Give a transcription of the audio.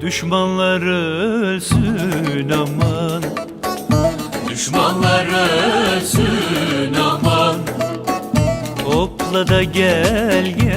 Düşmanlar ölsün aman. Düşmanlar ölsün aman. Hopla da gel gel